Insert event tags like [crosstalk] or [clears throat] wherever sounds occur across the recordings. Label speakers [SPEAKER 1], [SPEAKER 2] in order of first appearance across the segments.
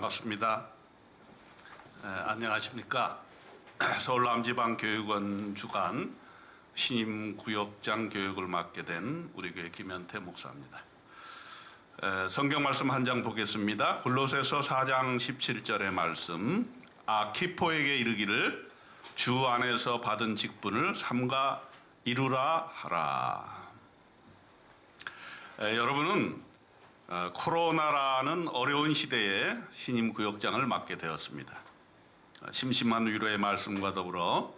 [SPEAKER 1] 반갑습니다. 에, 안녕하십니까. [clears throat] 서울남지방교육원 주관 신임 구역장 교육을 맡게 된 우리 교회 김현태 목사입니다. 에, 성경 말씀 한 장 보겠습니다. 골로새서 4장 17절의 말씀 아키포에게 이르기를 주 안에서 받은 직분을 삼가 이루라 하라. 에, 여러분은 어, 코로나라는 어려운 시대에 신임 구역장을 맡게 되었습니다. 어, 심심한 위로의 말씀과 더불어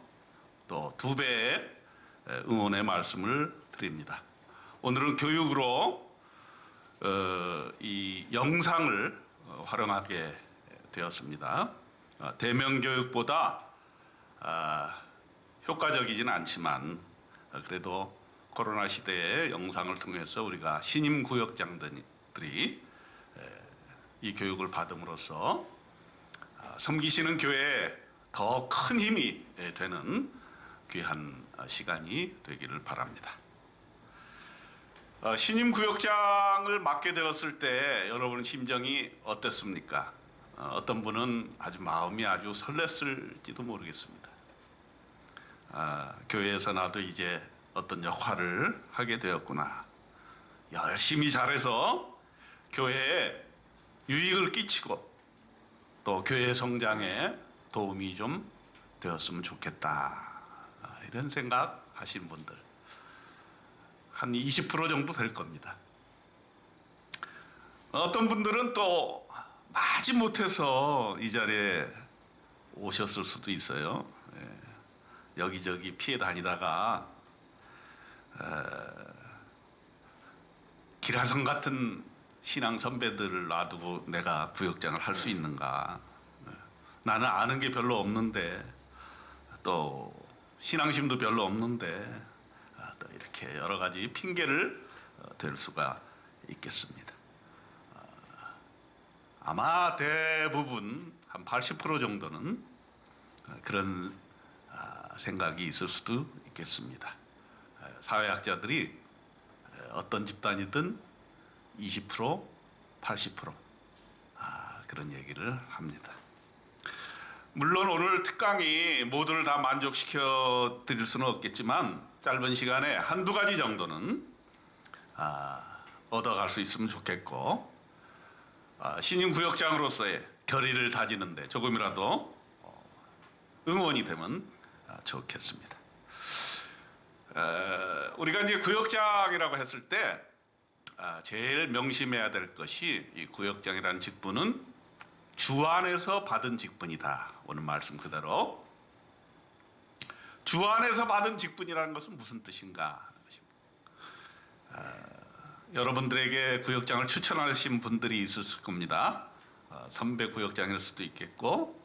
[SPEAKER 1] 또 두 배의 에, 응원의 말씀을 드립니다. 오늘은 교육으로 어, 이 영상을 어, 활용하게 되었습니다. 어, 대면 교육보다 아, 효과적이진 않지만 어, 그래도 코로나 시대에 영상을 통해서 우리가 신임 구역장들이 에, 이 교육을 받음으로써 아, 섬기시는 교회에 더 큰 힘이 에, 되는 귀한 아, 시간이 되기를 바랍니다. 어, 신임 구역장을 맡게 되었을 때 여러분 심정이 어땠습니까? 어, 어떤 분은 아주 마음이 아주 설렜을지도 모르겠습니다. 아, 교회에서 나도 이제 어떤 역할을 하게 되었구나. 열심히 잘해서 교회에 유익을 끼치고 또 교회 성장에 도움이 좀 되었으면 좋겠다. 아, 이런 생각 하신 분들. 한 20% 정도 될 겁니다. 어떤 분들은 또 마지 못해서 이 자리에 오셨을 수도 있어요. 예. 여기저기 피해 다니다가 기라성 같은 신앙 선배들을 놔두고 내가 구역장을 할 수 있는가? 네. 나는 아는 게 별로 없는데 또 신앙심도 별로 없는데 아, 또 이렇게 여러 가지 핑계를 어, 댈 수가 있겠습니다. 아, 아마 대부분 한 80% 정도는 어, 그런 아, 생각이 있을 수도 있겠습니다. 에, 사회학자들이 에, 어떤 집단이든 20% 80% 아, 그런 얘기를 합니다. 물론 오늘 특강이 모두를 다 만족시켜 드릴 수는 없겠지만 짧은 시간에 한두 가지 정도는 아, 얻어갈 수 있으면 좋겠고 아, 신임 구역장으로서의 결의를 다지는데 조금이라도 어, 응원이 되면 아, 좋겠습니다. 에, 우리가 이제 구역장이라고 했을 때 아, 제일 명심해야 될 것이 이 구역장이라는 직분은 주 안에서 받은 직분이다. 오늘 말씀 그대로 주 안에서 받은 직분이라는 것은 무슨 뜻인가? 아, 여러분들에게 구역장을 추천하신 분들이 있었을 겁니다. 어, 선배 구역장일 수도 있겠고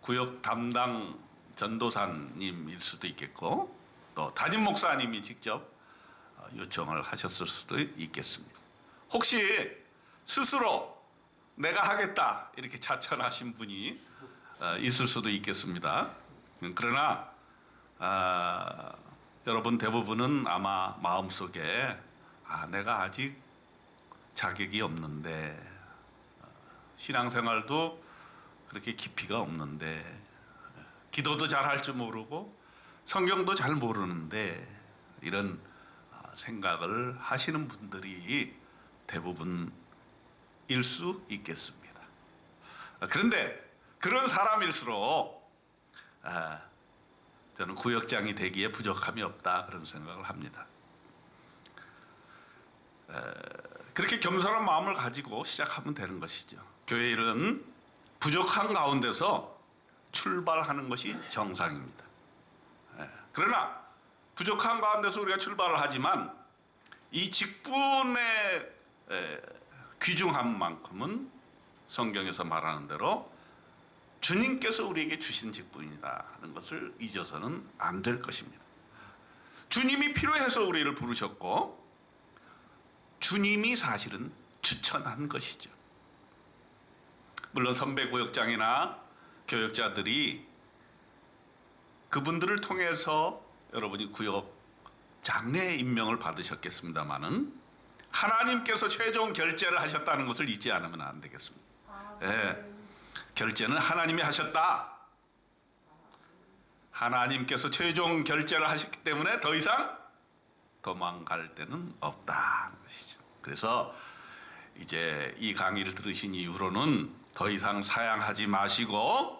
[SPEAKER 1] 구역 담당 전도사님일 수도 있겠고 또 담임 목사님이 직접 어, 요청을 하셨을 수도 있겠습니다. 혹시 스스로 내가 하겠다 이렇게 자천하신 분이 어, 있을 수도 있겠습니다. 음, 그러나 아, 여러분 대부분은 아마 마음속에 아, 내가 아직 자격이 없는데 어, 신앙생활도 그렇게 깊이가 없는데 기도도 잘 할 줄 모르고 성경도 잘 모르는데 이런 아, 생각을 하시는 분들이 대부분일 수 있겠습니다. 아, 그런데 그런 사람일수록 아, 저는 구역장이 되기에 부족함이 없다 그런 생각을 합니다. 에, 그렇게 겸손한 마음을 가지고 시작하면 되는 것이죠. 교회 일은 부족한 가운데서 출발하는 것이 정상입니다. 예. 그러나 부족한 가운데서 우리가 출발을 하지만 이 직분의 에, 귀중한 만큼은 성경에서 말하는 대로 주님께서 우리에게 주신 직분이라는 것을 잊어서는 안 될 것입니다. 주님이 필요해서 우리를 부르셨고 주님이 사실은 추천한 것이죠. 물론 선배 구역장이나 교역자들이 그분들을 통해서 여러분이 구역 장례 임명을 받으셨겠습니다만은 하나님께서 최종 결제를 하셨다는 것을 잊지 않으면 안 되겠습니다.
[SPEAKER 2] 아,
[SPEAKER 1] 예. 결제는 하나님이 하셨다. 하나님께서 최종 결제를 하셨기 때문에 더 이상 도망갈 데는 없다. 것이죠. 그래서 이제 이 강의를 들으신 이후로는 더 이상 사양하지 마시고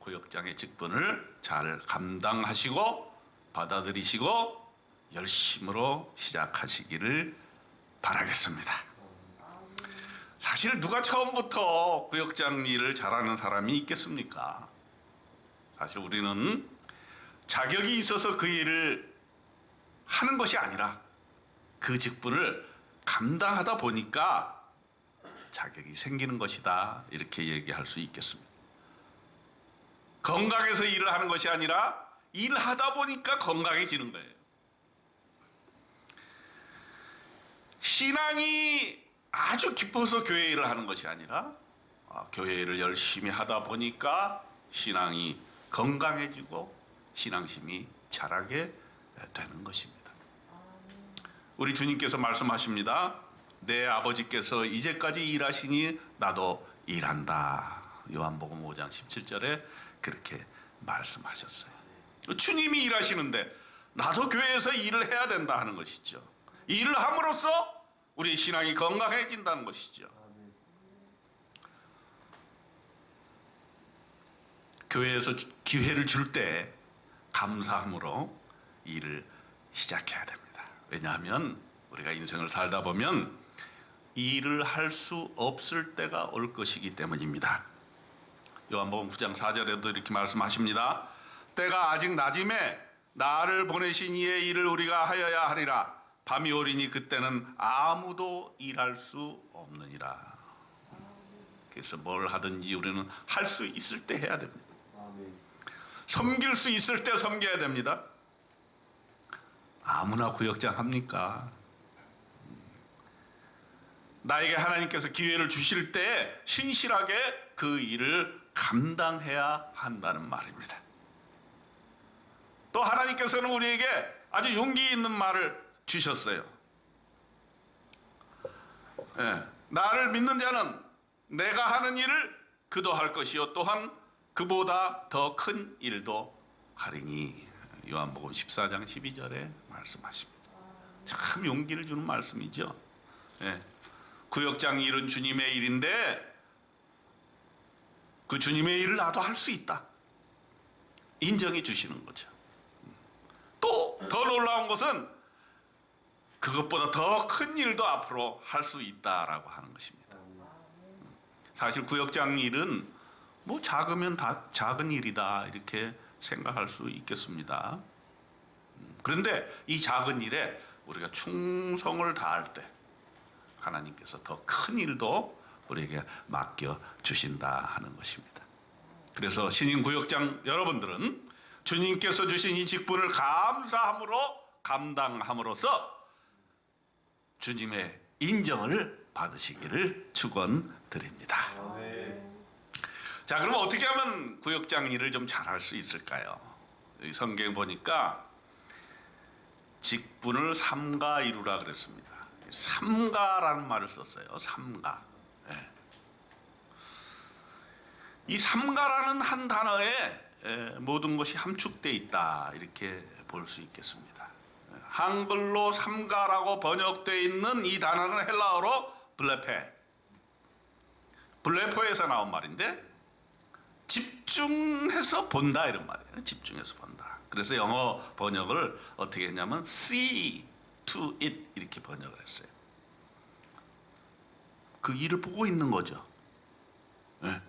[SPEAKER 1] 구역장의 직분을 잘 감당하시고 받아들이시고 열심으로 시작하시기를 바라겠습니다. 사실 누가 처음부터 구역장 일을 잘하는 사람이 있겠습니까? 사실 우리는 자격이 있어서 그 일을 하는 것이 아니라 그 직분을 감당하다 보니까 자격이 생기는 것이다. 이렇게 얘기할 수 있겠습니다. 건강해서 일을 하는 것이 아니라 일하다 보니까 건강해지는 거예요. 신앙이 아주 깊어서 교회 일을 하는 것이 아니라 아, 교회 일을 열심히 하다 보니까 신앙이 건강해지고 신앙심이 자라게 되는 것입니다. 우리 주님께서 말씀하십니다. 내 아버지께서 이제까지 일하시니 나도 일한다. 요한복음 5장 17절에 그렇게 말씀하셨어요. 주님이 일하시는데 나도 교회에서 일을 해야 된다 하는 것이죠. 일을 함으로써 우리 신앙이 건강해진다는 것이죠. 교회에서 주- 기회를 줄 때 감사함으로 일을 시작해야 됩니다. 왜냐하면 우리가 인생을 살다 보면 일을 할 수 없을 때가 올 것이기 때문입니다. 요한복음 9장 4절에도 이렇게 말씀하십니다. 때가 아직 낮임에 나를 보내신 이의 일을 우리가 하여야 하리라. 밤이 오리니 그때는 아무도 일할 수 없느니라. 그래서 뭘 하든지 우리는 할 수 있을 때 해야 됩니다. 섬길 수 있을 때 섬겨야 됩니다. 아무나 구역장 합니까? 나에게 하나님께서 기회를 주실 때 신실하게 그 일을 감당해야 한다는 말입니다. 또 하나님께서는 우리에게 아주 용기 있는 말을 주셨어요. 예, 나를 믿는 자는 내가 하는 일을 그도 할 것이요 또한 그보다 더 큰 일도 하리니 요한복음 14장 12절에 말씀하십니다. 참 용기를 주는 말씀이죠. 예. 구역장 일은 주님의 일인데 그 주님의 일을 나도 할 수 있다. 인정해 주시는 거죠. 또 더 놀라운 것은 그것보다 더 큰 일도 앞으로 할 수 있다라고 하는 것입니다. 사실 구역장 일은 뭐 작으면 다 작은 일이다 이렇게 생각할 수 있겠습니다. 음, 그런데 이 작은 일에 우리가 충성을 다할 때 하나님께서 더 큰 일도 우리에게 맡겨 주신다 하는 것입니다. 그래서 신인 구역장 여러분들은 주님께서 주신 이 직분을 감사함으로 감당함으로써 주님의 인정을 받으시기를 축원드립니다. 자, 그럼 어떻게 하면 구역장 일을 좀 잘할 수 있을까요? 이 성경 보니까 직분을 삼가 이루라 그랬습니다. 삼가라는 말을 썼어요. 삼가. 예. 이 삼가라는 한 단어에 예, 모든 것이 함축돼 있다 이렇게 볼 수 있겠습니다. 예, 한글로 삼가라고 번역되어 있는 이 단어는 헬라어로 블레페. 블레포에서 나온 말인데 집중해서 본다 이런 말이에요. 집중해서 본다. 그래서 영어 번역을 어떻게 했냐면 see to it 이렇게 번역을 했어요. 그 일을 보고 있는 거죠. 예.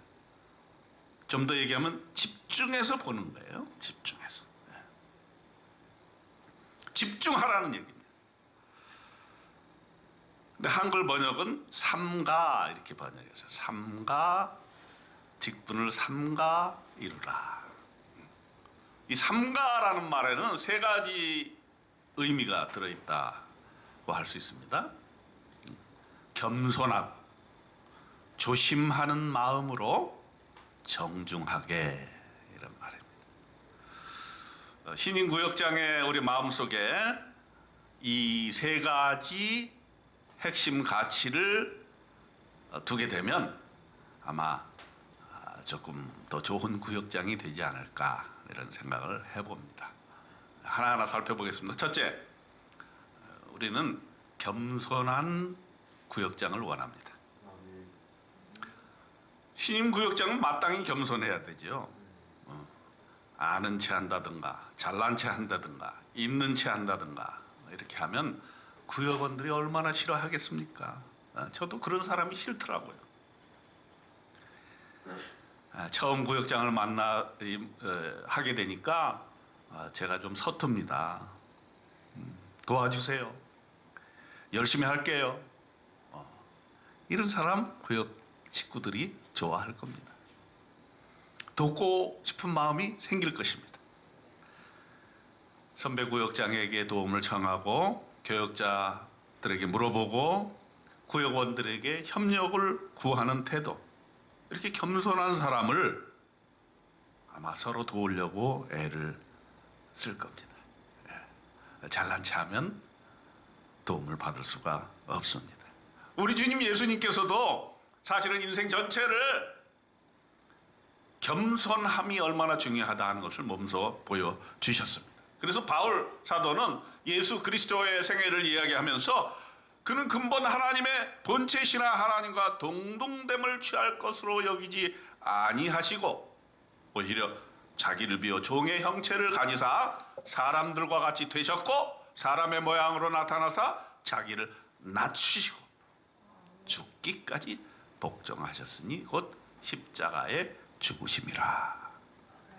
[SPEAKER 1] 좀 더 얘기하면 집중해서 보는 거예요. 집중해서. 예. 집중하라는 얘기입니다. 근데 한글 번역은 삼가 이렇게 번역했어요. 삼가 직분을 삼가 이루라. 이 삼가라는 말에는 세 가지 의미가 들어있다고 할 수 있습니다. 겸손하고 조심하는 마음으로 정중하게 이런 말입니다. 어, 신인 구역장의 우리 마음속에 이 세 가지 핵심 가치를 어, 두게 되면 아마 아, 조금 더 좋은 구역장이 되지 않을까 이런 생각을 해봅니다. 하나하나 살펴보겠습니다. 첫째, 어, 우리는 겸손한 구역장을 원합니다. 신임 구역장은 마땅히 겸손해야 되죠. 어, 아는 체 한다든가 잘난 체 한다든가 있는 체 한다든가 이렇게 하면 구역원들이 얼마나 싫어하겠습니까? 어, 저도 그런 사람이 싫더라고요. 아, 처음 구역장을 만나 이, 어, 하게 되니까 아, 제가 좀 서툽니다. 음, 도와주세요. 열심히 할게요. 어, 이런 사람 구역 식구들이 좋아할 겁니다. 돕고 싶은 마음이 생길 것입니다. 선배 구역장에게 도움을 청하고 교역자들에게 물어보고 구역원들에게 협력을 구하는 태도 이렇게 겸손한 사람을 아마 서로 도우려고 애를 쓸 겁니다. 예. 잘난 체하면 도움을 받을 수가 없습니다. 우리 주님 예수님께서도 사실은 인생 전체를 겸손함이 얼마나 중요하다 하는 것을 몸소 보여주셨습니다. 그래서 바울 사도는 예수 그리스도의 생애를 이야기하면서 그는 근본 하나님의 본체시나 하나님과 동등됨을 취할 것으로 여기지 아니하시고 오히려 자기를 비워 종의 형체를 가지사 사람들과 같이 되셨고 사람의 모양으로 나타나사 자기를 낮추시고 죽기까지 복종하셨으니 곧 십자가의 죽으심이라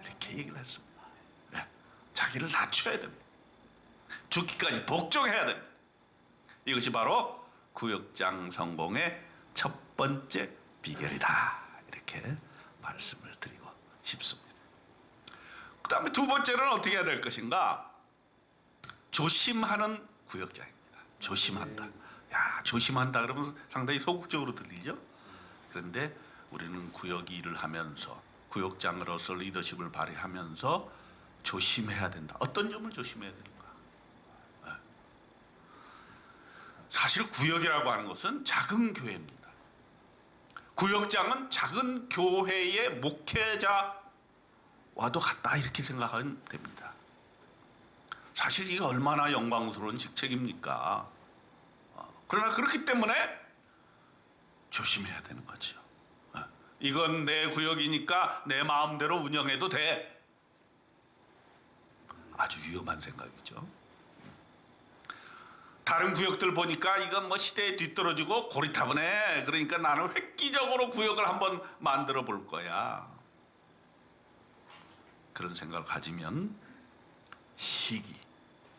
[SPEAKER 1] 이렇게 얘기를 했습니다. 네, 자기를 낮춰야 됩니다. 죽기까지 복종해야 됩니다. 이것이 바로 구역장 성공의 첫 번째 비결이다. 이렇게 말씀을 드리고 싶습니다. 그 다음에 두 번째는 어떻게 해야 될 것인가? 조심하는 구역장입니다. 조심한다. 야, 조심한다 그러면 상당히 소극적으로 들리죠? 그런데 우리는 구역 일을 하면서 구역장으로서 리더십을 발휘하면서 조심해야 된다. 어떤 점을 조심해야 되는가? 네. 사실 구역이라고 하는 것은 작은 교회입니다. 구역장은 작은 교회의 목회자와도 같다 이렇게 생각하면 됩니다. 사실 이게 얼마나 영광스러운 직책입니까? 어, 그러나 그렇기 때문에 조심해야 되는 거죠. 어, 이건 내 구역이니까 내 마음대로 운영해도 돼. 아주 위험한 생각이죠. 다른 구역들 보니까 이건 뭐 시대에 뒤떨어지고 고리타분해. 그러니까 나는 획기적으로 구역을 한번 만들어 볼 거야. 그런 생각을 가지면 시기,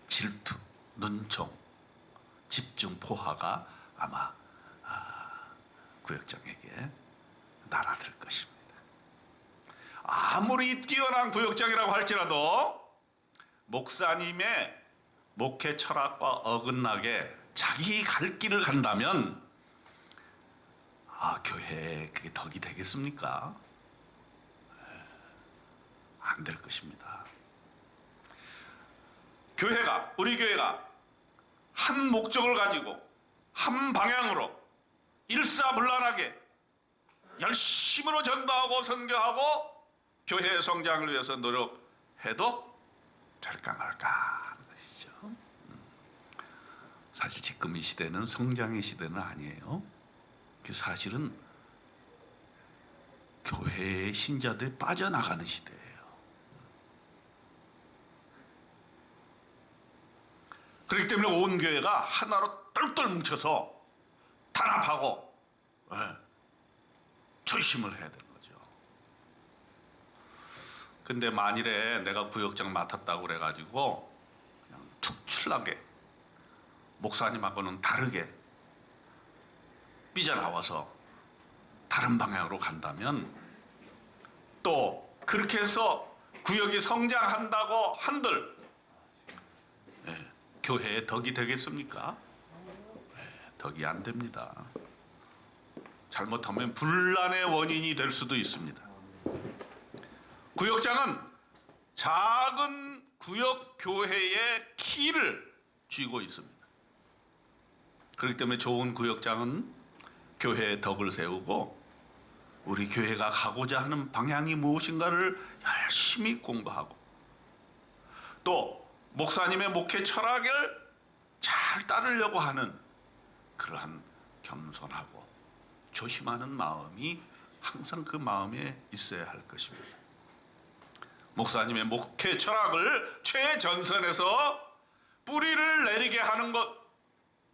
[SPEAKER 1] 질투, 눈총, 집중 포화가 아마 아, 구역장에게 날아들 것입니다. 아무리 뛰어난 구역장이라고 할지라도 목사님의 목회 철학과 어긋나게 자기 갈 길을 간다면 아 교회에 그게 덕이 되겠습니까? 안 될 것입니다. 교회가 우리 교회가 한 목적을 가지고 한 방향으로 일사불란하게 열심으로 전도하고 선교하고 교회의 성장을 위해서 노력해도 될까 말까 하는 것이죠. 음. 사실 지금 이 시대는 성장의 시대는 아니에요. 그 사실은 교회의 신자들이 빠져나가는 시대예요. 그렇기 때문에 온 교회가 하나로 똘똘 뭉쳐서 단합하고 예, 조심을 해야 되는 거죠. 근데 만일에 내가 구역장 맡았다고 그래가지고 그냥 툭 출나게 목사님하고는 다르게 삐져나와서 다른 방향으로 간다면 또 그렇게 해서 구역이 성장한다고 한들 예, 교회에 덕이 되겠습니까? 예, 덕이 안 됩니다. 잘못하면 분란의 원인이 될 수도 있습니다. 구역장은 작은 구역 교회의 키를 쥐고 있습니다. 그렇기 때문에 좋은 구역장은 교회의 덕을 세우고 우리 교회가 가고자 하는 방향이 무엇인가를 열심히 공부하고 또 목사님의 목회 철학을 잘 따르려고 하는 그러한 겸손하고 조심하는 마음이 항상 그 마음에 있어야 할 것입니다. 목사님의 목회 철학을 최전선에서 뿌리를 내리게 하는 것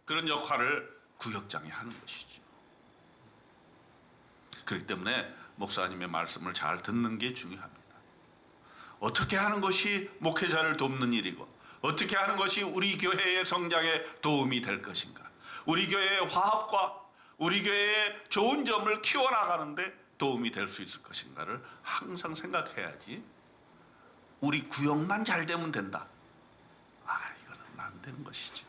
[SPEAKER 1] 그런 역할을 구역장이 하는 것이죠. 그렇기 때문에 목사님의 말씀을 잘 듣는 게 중요합니다. 어떻게 하는 것이 목회자를 돕는 일이고 어떻게 하는 것이 우리 교회의 성장에 도움이 될 것인가? 우리 교회의 화합과 우리 교회의 좋은 점을 키워나가는데 도움이 될 수 있을 것인가를 항상 생각해야지 우리 구역만 잘 되면 된다. 아, 이거는 안 되는 것이죠.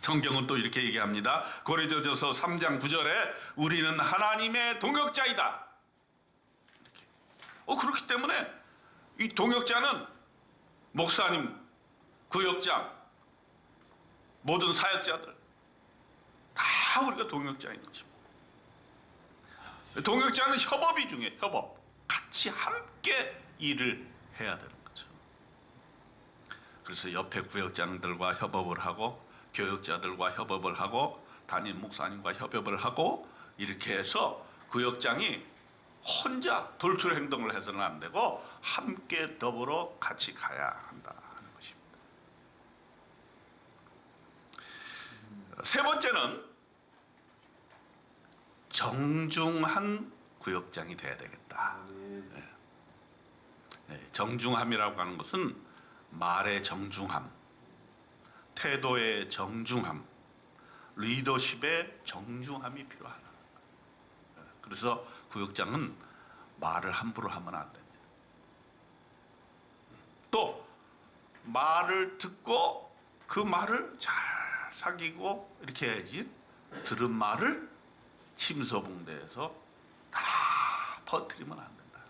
[SPEAKER 1] 성경은 또 이렇게 얘기합니다. 고린도전서 3장 9절에 우리는 하나님의 동역자이다. 이렇게. 어 그렇기 때문에 이 동역자는 목사님, 구역장, 모든 사역자들 다 우리가 동역자인 것입니다. 동역자는 협업이 중요해. 협업. 같이 함께 일을 해야 되는 거죠. 그래서 옆에 구역장들과 협업을 하고 교역자들과 협업을 하고 담임 목사님과 협업을 하고 이렇게 해서 구역장이 혼자 돌출 행동을 해서는 안 되고 함께 더불어 같이 가야 한다. 세 번째는 정중한 구역장이 돼야 되겠다. 네, 정중함이라고 하는 것은 말의 정중함, 태도의 정중함, 리더십의 정중함이 필요하다. 네, 그래서 구역장은 말을 함부로 하면 안 됩니다. 또 말을 듣고 그 말을 잘 사귀고 이렇게 해야지 들은 말을 침소봉대에서 다 퍼뜨리면 안 된다.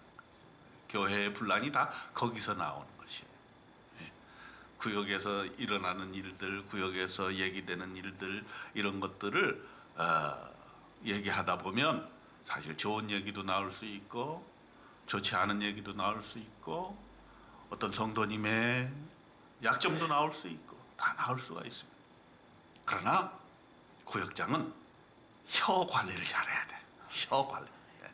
[SPEAKER 1] 교회의 분란이 다 거기서 나오는 것이에요. 예. 구역에서 일어나는 일들, 구역에서 얘기되는 일들 이런 것들을 어, 얘기하다 보면 사실 좋은 얘기도 나올 수 있고 좋지 않은 얘기도 나올 수 있고 어떤 성도님의 약점도 나올 수 있고 다 나올 수가 있습니다. 그러나 구역장은 혀 관리를 잘해야 돼. 혀 관리. 예.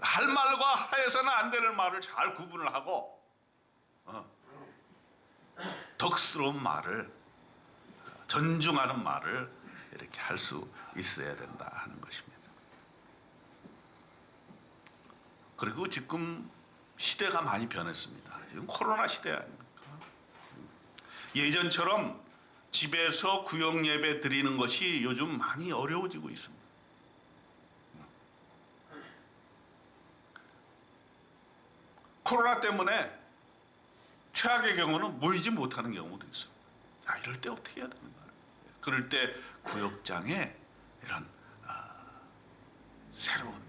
[SPEAKER 1] 할 말과 해서는 안 되는 말을 잘 구분을 하고 어, 덕스러운 말을 전중하는 말을 이렇게 할 수 있어야 된다 하는 것입니다. 그리고 지금 시대가 많이 변했습니다. 지금 코로나 시대 아닙니까? 예전처럼 집에서 구역 예배 드리는 것이 요즘 많이 어려워지고 있습니다. 코로나 때문에 최악의 경우는 모이지 못하는 경우도 있어요. 야, 이럴 때 어떻게 해야 되는 거야? 그럴 때 구역장에 이런 아, 새로운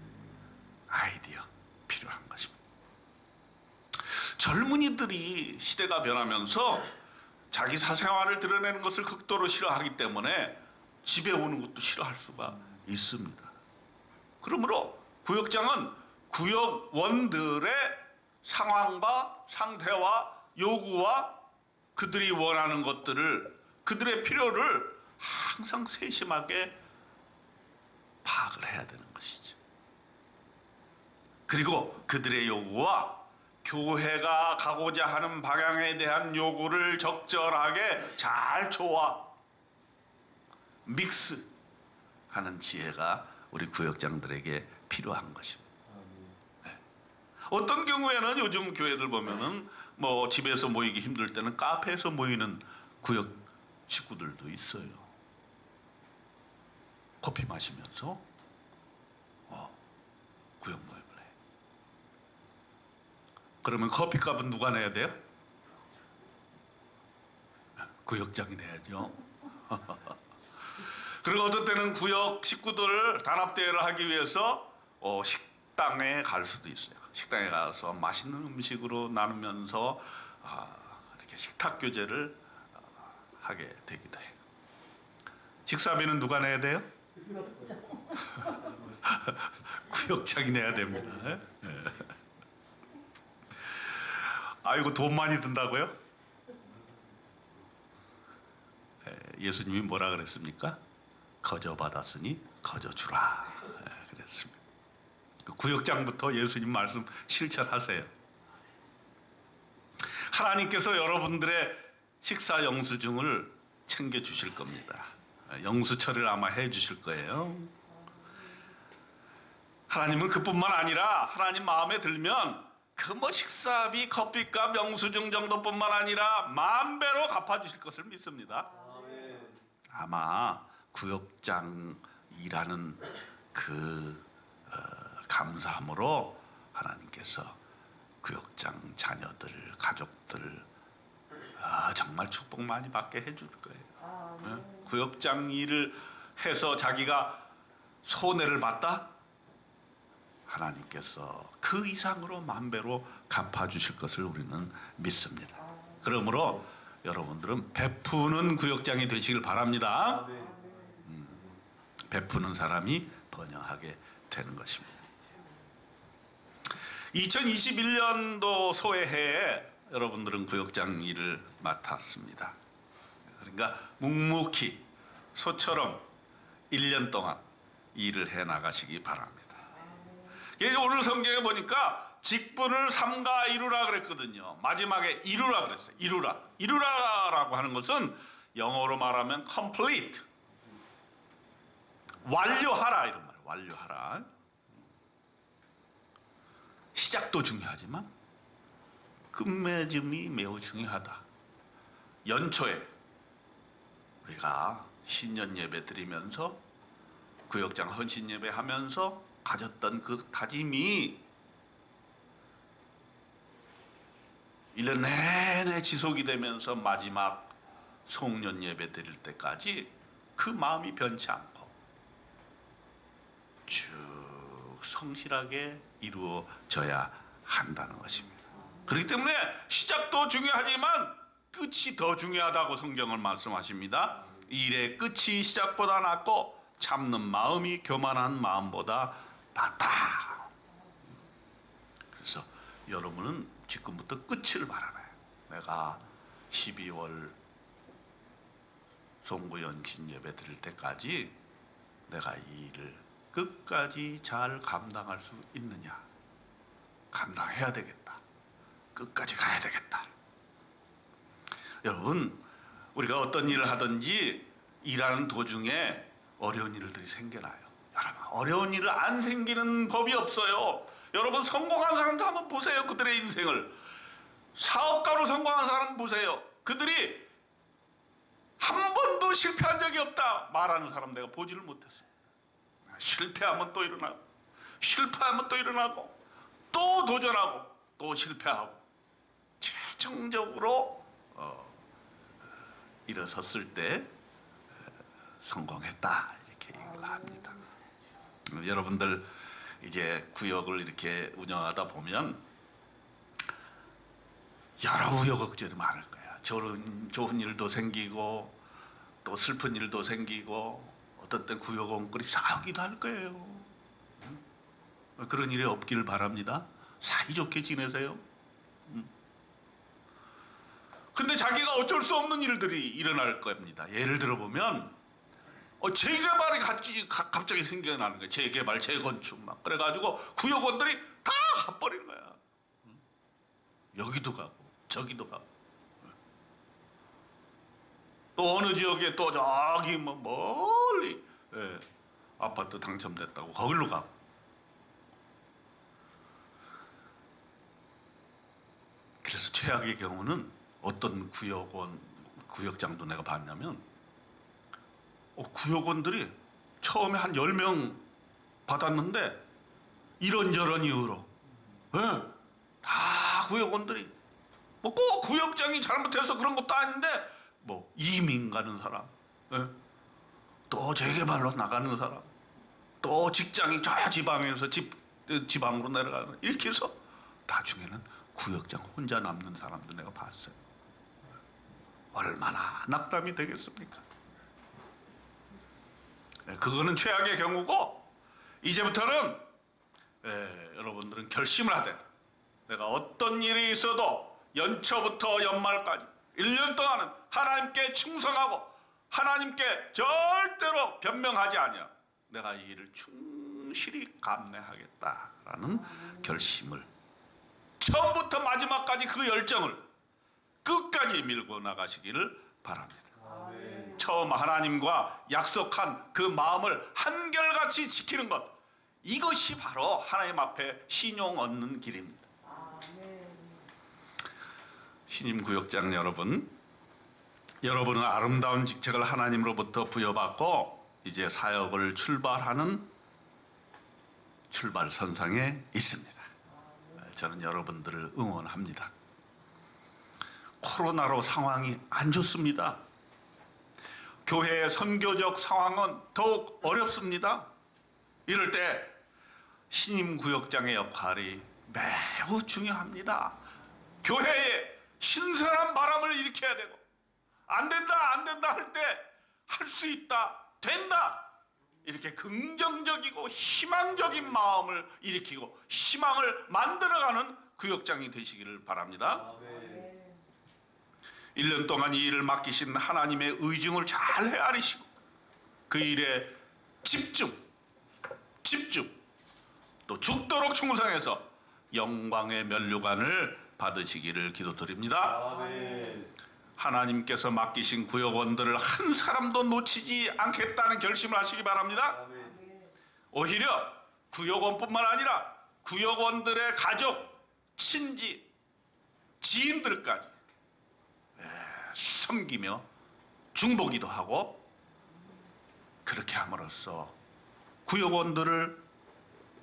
[SPEAKER 1] 아이디어 필요한 것입니다. 젊은이들이 시대가 변하면서 자기 사생활을 드러내는 것을 극도로 싫어하기 때문에 집에 오는 것도 싫어할 수가 있습니다. 그러므로 구역장은 구역원들의 상황과 상태와 요구와 그들이 원하는 것들을 그들의 필요를 항상 세심하게 파악을 해야 되는 것이죠. 그리고 그들의 요구와 교회가 가고자 하는 방향에 대한 요구를 적절하게 잘 조화 믹스 하는 지혜가 우리 구역장들에게 필요한 것입니다. 네. 어떤 경우에는 요즘 교회들 보면은 뭐 집에서 모이기 힘들 때는 카페에서 모이는 구역 식구들도 있어요. 커피 마시면서 어, 구역 모임을 해. 그러면 커피값은 누가 내야 돼요? 구역장이 내야죠. [laughs] 그리고 어떤 때는 구역 식구들을 단합대회를 하기 위해서 어, 식당에 갈 수도 있어요. 식당에 가서 맛있는 음식으로 나누면서 아, 이렇게 식탁 교제를 아, 하게 되기도 해요. 식사비는 누가 내야 돼요? [laughs] 구역장이 내야 됩니다. 예. 아이고 돈 많이 든다고요? 예, 예수님이 뭐라 그랬습니까? 거저 받았으니 거저 주라 예, 그랬습니다. 그 구역장부터 예수님 말씀 실천하세요. 하나님께서 여러분들의 식사 영수증을 챙겨 주실 겁니다. 영수처리를 아마 해 주실 거예요. 하나님은 그뿐만 아니라 하나님 마음에 들면 그 뭐 식사비, 커피값, 영수증 정도뿐만 아니라 만 배로 갚아 주실 것을 믿습니다. 아마 구역장이라는 그 어, 감사함으로 하나님께서 구역장 자녀들, 가족들 아, 정말 축복 많이 받게 해줄 거예요. 어? 구역장 일을 해서 자기가 손해를 봤다? 하나님께서 그 이상으로 만 배로 갚아 주실 것을 우리는 믿습니다. 그러므로 여러분들은 베푸는 구역장이 되시길 바랍니다. 베푸는 사람이 번영하게 되는 것입니다. 2021년도 소해에 여러분들은 구역장 일을 맡았습니다. 그러니까 묵묵히 소처럼 1년 동안 일을 해 나가시기 바랍니다. 예, 오늘 성경에 보니까 직분을 삼가 이루라 그랬거든요. 마지막에 이루라 그랬어요. 이루라. 이루라라고 하는 것은 영어로 말하면 complete. 완료하라 이런 말. 완료하라. 시작도 중요하지만 끝맺음이 매우 중요하다. 연초에 우리가 신년 예배 드리면서 구역장 헌신 예배 하면서 가졌던 그 다짐이 1년 내내 지속이 되면서 마지막 송년 예배 드릴 때까지 그 마음이 변치 않고 쭉 성실하게 이루어져야 한다는 것입니다. 그렇기 때문에 시작도 중요하지만 끝이 더 중요하다고 성경을 말씀하십니다. 일의 끝이 시작보다 낫고 참는 마음이 교만한 마음보다 낫다. 그래서 여러분은 지금부터 끝을 바라봐요. 내가 12월 송구연신 예배 드릴 때까지 내가 이 일을 끝까지 잘 감당할 수 있느냐? 감당해야 되겠다. 끝까지 가야 되겠다. 여러분, 우리가 어떤 일을 하든지 일하는 도중에 어려운 일들이 생겨나요. 어려운 일을 안 생기는 법이 없어요. 여러분, 성공한 사람도 한번 보세요. 그들의 인생을. 사업가로 성공한 사람 보세요. 그들이 한 번도 실패한 적이 없다 말하는 사람 내가 보지를 못했어요. 실패하면 또 일어나고, 실패하면 또 일어나고, 또 도전하고, 또 실패하고, 최종적으로 어, 일어섰을 때 어, 성공했다 이렇게 얘기를 합니다. 음, 여러분들 이제 구역을 이렇게 운영하다 보면 여러 우여곡절이 많을 거야. 좋은 좋은 일도 생기고 또 슬픈 일도 생기고 어떤 때 구역 원거리 싸우기도 할 거예요. 음? 그런 일이 없기를 바랍니다. 사이좋게 지내세요. 근데 자기가 어쩔 수 없는 일들이 일어날 겁니다. 예를 들어 보면 어, 재개발이 가- 갑자기 생겨나는 거예요. 재개발, 재건축 막 그래가지고 구역원들이 다 핫버린 거야. 응? 여기도 가고 저기도 가고 또 어느 지역에 또 저기 뭐 멀리 예, 아파트 당첨됐다고 거길로 가고 그래서 최악의 경우는 어떤 구역원 구역장도 내가 봤냐면 어, 구역원들이 처음에 한 10명 받았는데 이런저런 이유로 예, 다 구역원들이 뭐 꼭 구역장이 잘못해서 그런 것도 아닌데 뭐 이민 가는 사람 예, 또 재개발로 나가는 사람 또 직장이 저 지방에서 집, 지방으로 내려가는 이렇게 해서 나중에는 구역장 혼자 남는 사람도 내가 봤어요. 얼마나 낙담이 되겠습니까? 네, 그거는 최악의 경우고 이제부터는 에, 여러분들은 결심을 하되 내가 어떤 일이 있어도 연초부터 연말까지 1년 동안은 하나님께 충성하고 하나님께 절대로 변명하지 아니하 내가 이 일을 충실히 감내하겠다라는 결심을 처음부터 마지막까지 그 열정을 끝까지 밀고 나가시기를 바랍니다. 처음 하나님과 약속한 그 마음을 한결같이 지키는 것 이것이 바로 하나님 앞에 신용 얻는 길입니다. 신임 구역장 여러분, 여러분은 아름다운 직책을 하나님으로부터 부여받고 이제 사역을 출발하는 출발 선상에 있습니다. 저는 여러분들을 응원합니다. 코로나로 상황이 안 좋습니다. 교회의 선교적 상황은 더욱 어렵습니다. 이럴 때 신임 구역장의 역할이 매우 중요합니다. 교회에 신선한 바람을 일으켜야 되고 안 된다 안 된다 할 때 할 수 있다 된다 이렇게 긍정적이고 희망적인 마음을 일으키고 희망을 만들어가는 구역장이 되시기를 바랍니다. 1년 동안 이 일을 맡기신 하나님의 의중을 잘 헤아리시고 그 일에 집중, 집중, 또 죽도록 충성해서 영광의 면류관을 받으시기를 기도드립니다. 하나님께서 맡기신 구역원들을 한 사람도 놓치지 않겠다는 결심을 하시기 바랍니다. 오히려 구역원뿐만 아니라 구역원들의 가족, 친지, 지인들까지 에, 섬기며 중보기도 하고 그렇게 함으로써 구역원들을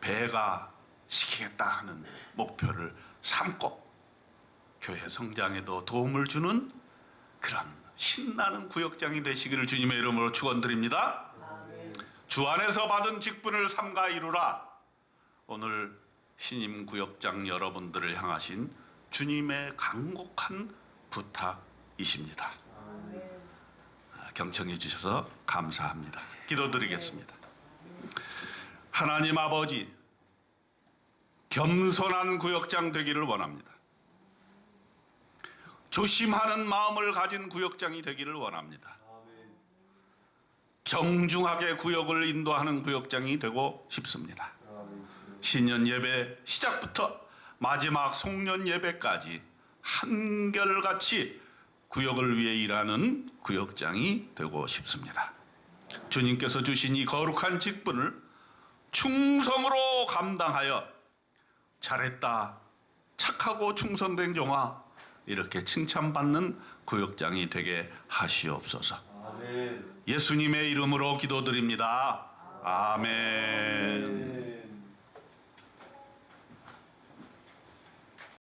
[SPEAKER 1] 배가 시키겠다 하는 목표를 삼고 교회 성장에도 도움을 주는 그런 신나는 구역장이 되시기를 주님의 이름으로 축원드립니다. 주 안에서 받은 직분을 삼가 이루라. 오늘 신임 구역장 여러분들을 향하신 주님의 간곡한 부탁 이십니다. 아, 경청해 주셔서 감사합니다. 기도드리겠습니다. 하나님 아버지, 겸손한 구역장 되기를 원합니다. 조심하는 마음을 가진 구역장이 되기를 원합니다. 정중하게 구역을 인도하는 구역장이 되고 싶습니다. 신년 예배 시작부터 마지막 송년 예배까지 한결같이 구역을 위해 일하는 구역장이 되고 싶습니다. 주님께서 주신 이 거룩한 직분을 충성으로 감당하여 잘했다, 착하고 충성된 종아 이렇게 칭찬받는 구역장이 되게 하시옵소서. 예수님의 이름으로 기도드립니다. 아멘.